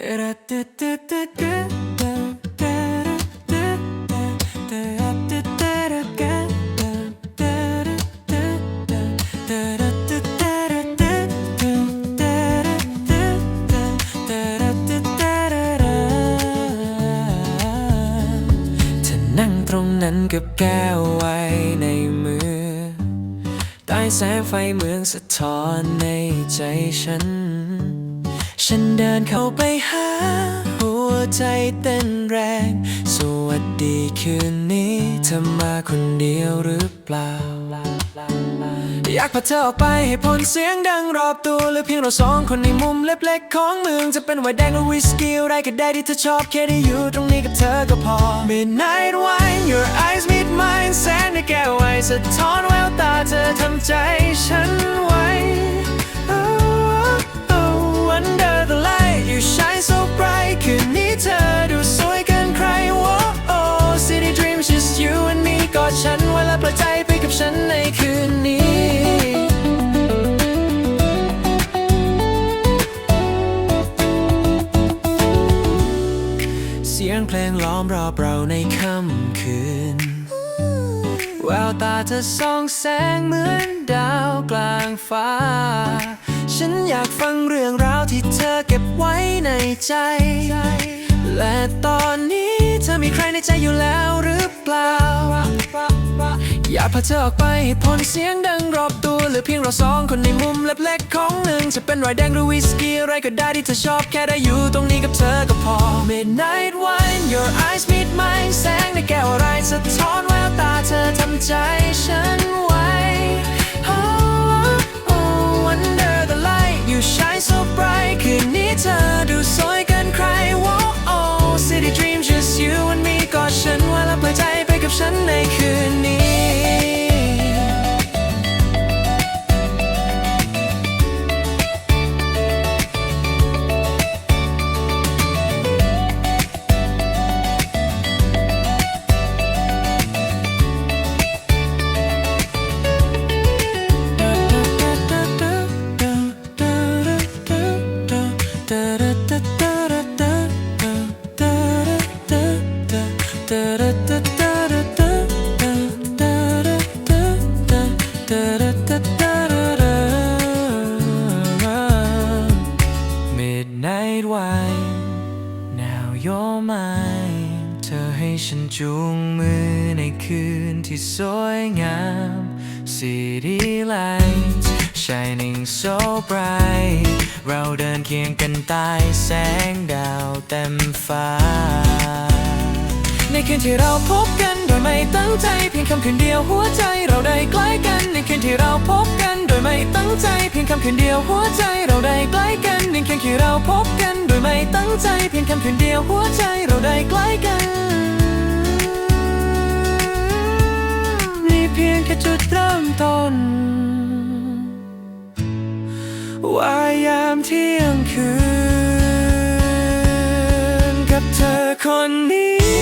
เธอนั่งตรงนั้นกับแก้วไว้ในมือใต้แสงไฟเมืองสะท้อนในใจฉัน ฉันเดินเข้าไปหา หัวใจเต้นแรง สวัสดีคืนนี้เธอมาคนเดียวหรือเปล่า อยากพาเธอออกไปให้พ้นเสียงดังรอบตัวหลือเพียงเราสองคนในมุมเล็กๆ ของเมือง จะเป็นไวน์แดงหรือวิสกี้อะไรก็ได้ที่เธอชอบแค่ได้อยู่ตรงนี้กับเธอก็พอ Midnight wine your eyes meet mine แสงในแก้วไวน์สะท้อนแววตาเธอทำใจฉัน อดฉันไว้และปล่อยใจไปกับฉันในคืนนี้เสียงเพลงล้อมรอบเราในค่ำคืน แววตาเธอส่องแสงเหมือนดาวกลางฟ้า ฉันอยากฟังเรื่องราวที่เธอเก็บไว้ในใจ และตอนนี้เธอมีใครในใจอยู่แล้วหรือ อยากพาเธอออกไปให้พ้นเสียงดังรอบตัวหรือเพียงเราสองคนในมุมเล็กๆของหนึ่ง จะเป็นรอยแดงหรือวิสกี้อะไรก็ได้ที่เธอชอบแค่ได้อยู่ตรงนี้กับเธอก็พอ Midnight wine your eyes meet mine แสงในแก้วอะไรสะท้อนแววตาเธอทำใจ Midnight wine now you're mine เธอให้ฉันจูงมือในคืนที่สวยงาม City lights shining so bright เราเดินเคียงกันใต้แสงดาวเต็มฟ้า ในคืนที่เราพบกันโดยไม่ตั้งใจเพียงคำคืนเดียวหัวใจเราได้ใกล้กัน ในคืนที่เราพบกันโดยไม่ตั้งใจเพียงคำคืนเดียวหัวใจเราได้ใกล้กันในคืนที่เราพบกันโดยไม่ตั้งใจเพียงคำคืนเดียวหัวใจเราได้ใกล้กันนี่เพียงแค่จุดเริ่มต้นว่ายามเที่ยงคืน กับเธอคนนี้